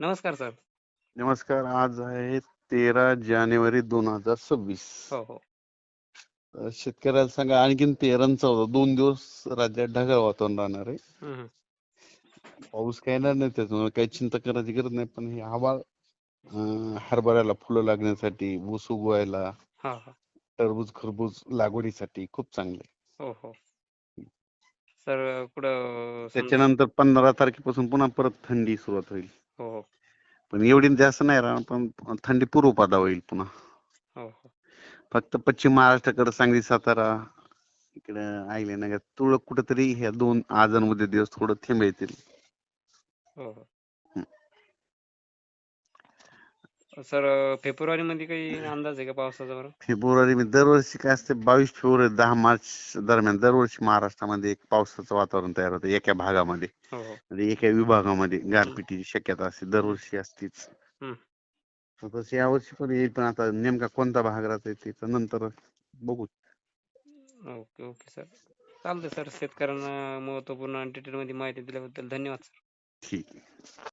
नमस्कार सर. नमस्कार. आज आहे तेरा जानेवारी दोन हजार सव्वीस. हो हो. शेतकऱ्याला सांगा आणखीन तेरा आणि चौदा दोन दिवस राज्यात ढगाळ वातावरण राहणार आहे. हम्म. पाऊस काय येणार नाही त्याच्यामुळे काही चिंता करायची गरज नाही पण हे हवा अं, हरभऱ्याला फुलं लागण्यासाठी ऊस उगवायला हा हा. टरबूज खरबूज लागवडीसाठी खूप चांगले. हो हो. सर कुठं त्याच्यानंतर पंधरा तारखेपासून पुन्हा परत थंडी सुरुवात होईल. हो हो. पण एवढी जास्त नाही राहणार पण थंडी पूर्वपादा होईल पुन्हा. हो हो. फक्त पश्चिम महाराष्ट्राकडे सांगली सातारा इकडे अहिल्यानगर तुरळक कुठेतरी ह्या दोन आज उद्या दिवस थोडं थेंब येतील. हो हो. सर फेब्रुवारी मध्ये काही अंदाज आहे का पावसाचा बरं? फेब्रुवारी मध्ये दरवर्षी काय असते बावीस फेब्रुवारी दहा मार्च दरम्यान दरवर्षी महाराष्ट्रामध्ये एक पावसाचं वातावरण तयार होतं एका भागामध्ये. हो हो. म्हणजे एका विभागामध्ये गारपिटीची शक्यता असते दरवर्षी असतीच. हम्म. तसं यावर्षी पण येईल पण आता नेमका कोणता भाग राहतोय त्याचं नंतर बघू. Okay okay sir. चालतंय सर. शेतकऱ्यांना महत्त्वपूर्ण आणि डिटेल मध्ये माहिती दिल्याबद्दल धन्यवाद सर. ठीक आहे.